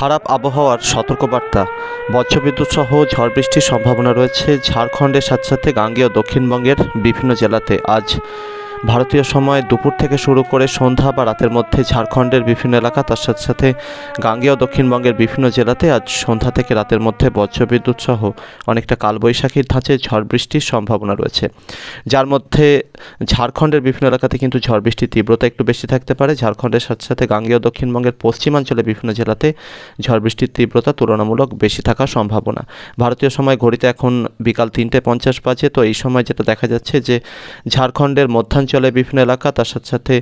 খারাপ আবহাওয়ার সতর্কবার্তা। বজ্রবিদ্যুৎ সহ ঝড় বৃষ্টির সম্ভাবনা রয়েছে ঝাড়খণ্ডের সাথে সাথে গাঙ্গেয় দক্ষিণবঙ্গের বিভিন্ন জেলাতে। আজ ভারতীয় সময় দুপুর থেকে শুরু করে সন্ধ্যা বা রাতের মধ্যে ঝাড়খণ্ডের বিভিন্ন এলাকা, তার সাথে সাথে গাঙ্গেয় দক্ষিণবঙ্গের বিভিন্ন জেলাতে আজ সন্ধ্যা থেকে রাতের মধ্যে বজ্রবিদ্যুৎ সহ অনেকটা কালবৈশাখীর ধাঁচে ঝড় বৃষ্টির সম্ভাবনা রয়েছে। যার মধ্যে ঝাড়খণ্ডের বিভিন্ন এলাকাতে কিন্তু ঝড় বৃষ্টির তীব্রতা একটু বেশি থাকতে পারে। ঝাড়খণ্ডের সাথে সাথে গাঙ্গেয় দক্ষিণবঙ্গের পশ্চিমাঞ্চলে বিভিন্ন জেলাতে ঝড় বৃষ্টির তীব্রতা তুলনামূলক বেশি থাকার সম্ভাবনা। ভারতীয় সময় ঘড়িতে এখন বিকাল তিনটে পঞ্চাশ বাজে, তো এই সময় যেটা দেখা যাচ্ছে যে ঝাড়খণ্ডের মধ্যাঞ্চলে বিভিন্ন এলাকা, তার সাথে সাথে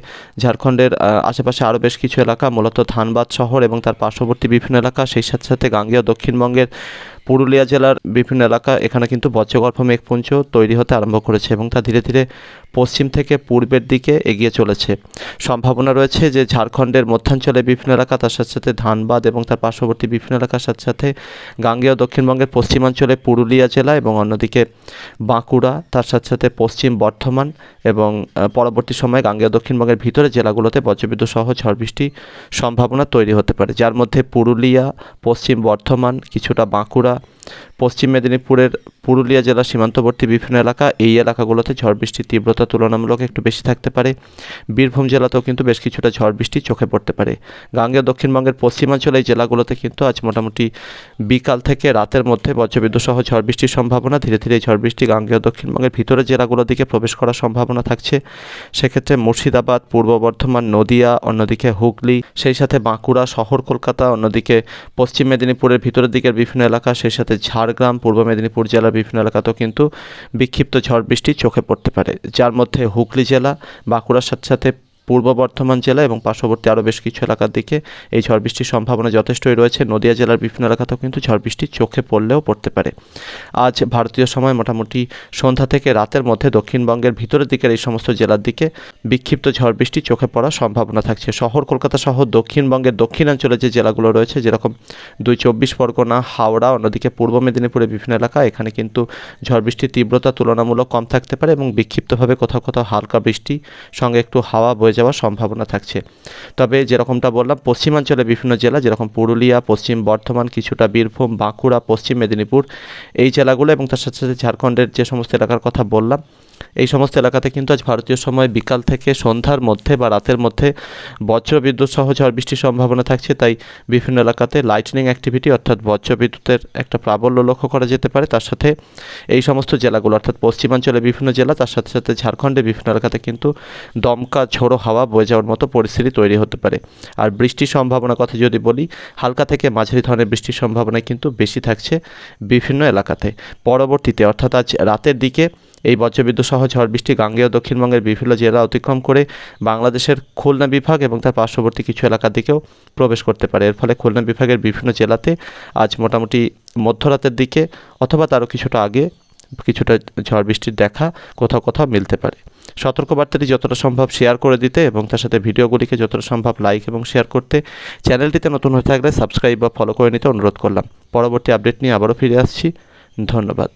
ঝাড়খণ্ডের আশেপাশে আরও বেশ কিছু এলাকা, মূলত ধানবাদ শহর এবং তার পার্শ্ববর্তী বিভিন্ন এলাকা, সেই সাথে সাথে গাঙ্গেয় দক্ষিণবঙ্গের পুরুলিয়া জেলার বিভিন্ন এলাকা এখানে কিন্তু বজ্রগর্ভ মেঘপুঞ্জ তৈরি হতে আরম্ভ করেছে এবং তা ধীরে ধীরে পশ্চিম থেকে পূর্বের দিকে এগিয়ে চলেছে। সম্ভাবনা রয়েছে যে ঝাড়খণ্ডের মধ্যাঞ্চলে বিভিন্ন এলাকা তার সাথে সাথে ধানবাদ এবং তার পার্শ্ববর্তী বিভিন্ন এলাকার সাথে সাথে গাঙ্গেয় দক্ষিণবঙ্গের পশ্চিমাঞ্চলে পুরুলিয়া জেলা এবং অন্যদিকে বাঁকুড়া, তার সাথে সাথে পশ্চিম বর্ধমান এবং পরবর্তী সময়ে গাঙ্গেয় দক্ষিণবঙ্গের ভিতরে জেলাগুলোতে বজ্রবিদ্যুৎ সহ ঝড় বৃষ্টি সম্ভাবনা তৈরি হতে পারে। যার মধ্যে পুরুলিয়া, পশ্চিম বর্ধমান, কিছুটা বাঁকুড়া পশ্চিম মেদিনীপুরের পুরুলিয়া জেলার সীমান্তবর্তী বিভিন্ন এলাকা এই এলাকাগুলোতে ঝড় বৃষ্টির তীব্রতা তুলনামূলক একটু বেশি থাকতে পারে। বীরভূম জেলাতেও কিন্তু বেশ কিছুটা ঝড় বৃষ্টি চোখে পড়তে পারে। গাঙ্গেয় দক্ষিণবঙ্গের পশ্চিমাঞ্চলে এই জেলাগুলোতে কিন্তু আজ মোটামুটি বিকাল থেকে রাতের মধ্যে বজ্রবিদ্যুৎ সহ ঝড় বৃষ্টির সম্ভাবনা, ধীরে ধীরে ঝড় বৃষ্টি গাঙ্গেয় দক্ষিণবঙ্গের ভিতরের জেলাগুলোর দিকে প্রবেশ করার সম্ভাবনা থাকছে। সেক্ষেত্রে মুর্শিদাবাদ, পূর্ব বর্ধমান, নদিয়া, অন্যদিকে হুগলি, সেই সাথে বাঁকুড়া, শহর কলকাতা, অন্যদিকে পশ্চিম মেদিনীপুরের ভিতরের দিকের বিভিন্ন এলাকা, সেই সাথে ঝাড়গ্রাম, পূর্ব মেদিনীপুর জেলার বিভিন্ন এলাকাতেও কিন্তু বিক্ষিপ্ত ঝড় বৃষ্টি চোখে পড়তে পারে। যার মধ্যে হুগলি জেলা, বাঁকুড়ার সাথে সাথে পূর্ব বর্ধমান জেলা এবং পার্শ্ববর্তী আরও বেশ কিছু এলাকার দিকে এই ঝড় বৃষ্টির সম্ভাবনা যথেষ্টই রয়েছে। নদিয়া জেলার বিভিন্ন এলাকাতেও কিন্তু ঝড় বৃষ্টি চোখে পড়লেও পড়তে পারে। আজ ভারতীয় সময় মোটামুটি সন্ধ্যা থেকে রাতের মধ্যে দক্ষিণবঙ্গের ভিতরের দিকের এই সমস্ত জেলার দিকে বিক্ষিপ্ত ঝড় বৃষ্টি চোখে পড়ার সম্ভাবনা থাকছে। শহর, কলকাতা সহ দক্ষিণবঙ্গের দক্ষিণাঞ্চলে যে জেলাগুলো রয়েছে, যেরকম দুই চব্বিশ পরগনা, হাওড়া, অন্যদিকে পূর্ব মেদিনীপুরের বিভিন্ন এলাকা এখানে কিন্তু ঝড় বৃষ্টির তীব্রতা তুলনামূলক কম থাকতে পারে এবং বিক্ষিপ্তভাবে কোথাও কোথাও হালকা বৃষ্টি, সঙ্গে একটু হাওয়া বয়ে যাওয়ার সম্ভাবনা থাকছে। তবে যেরকমটা বললাম, পশ্চিমাঞ্চলের বিভিন্ন জেলা, যেরকম পুরুলিয়া, পশ্চিম বর্ধমান, কিছুটা বীরভূম, বাঁকুড়া, পশ্চিম মেদিনীপুর, এই জেলাগুলো এবং তার সাথে সাথে ঝাড়খণ্ডের যে সমস্ত এলাকার কথা বললাম এই সমস্ত এলাকাতে কিন্তু আজ ভারতীয় সময় বিকাল থেকে সন্ধ্যার মধ্যে বা রাতের মধ্যে বজ্র বিদ্যুৎ সহ ঝড় বৃষ্টির সম্ভাবনা থাকছে। তাই বিভিন্ন এলাকাতে লাইটনিং অ্যাক্টিভিটি অর্থাৎ বজ্র বিদ্যুতের একটা প্রাবল্য লক্ষ্য করা যেতে পারে। তার সাথে এই সমস্ত জেলাগুলো অর্থাৎ পশ্চিমাঞ্চলে বিভিন্ন জেলা, তার সাথে সাথে ঝাড়খণ্ডের বিভিন্ন এলাকাতে কিন্তু দমকা, ঝোড়ো হাওয়া, বয়ে যাওয়ার মতো পরিস্থিতি তৈরি হতে পারে। আর বৃষ্টির সম্ভাবনার কথা যদি বলি, হালকা থেকে মাঝারি ধরনের বৃষ্টির সম্ভাবনা কিন্তু বেশি থাকছে বিভিন্ন এলাকাতে। পরবর্তীতে অর্থাৎ আজ রাতের দিকে এই বজ্রবিদ্যুৎ সহ ঝড় বৃষ্টি গাঙ্গেয় দক্ষিণবঙ্গের বিভিন্ন জেলা অতিক্রম করে বাংলাদেশের খুলনা বিভাগ এবং তার পার্শ্ববর্তী কিছু এলাকার দিকেও প্রবেশ করতে পারে। এর ফলে খুলনা বিভাগের বিভিন্ন জেলাতে আজ মোটামুটি মধ্যরাতের দিকে অথবা তারও কিছুটা আগে কিছুটা ঝড় বৃষ্টির দেখা কোথাও কোথাও মিলতে পারে। সতর্কবার্তাটি যতটা সম্ভব শেয়ার করে দিতে এবং তার সাথে ভিডিওগুলিকে যতটা সম্ভব লাইক এবং শেয়ার করতে চ্যানেলটিতে নতুন হয়ে থাকলে সাবস্ক্রাইব বা ফলো করে নিতে অনুরোধ করলাম। পরবর্তী আপডেট নিয়ে আবারও ফিরে আসছি। ধন্যবাদ।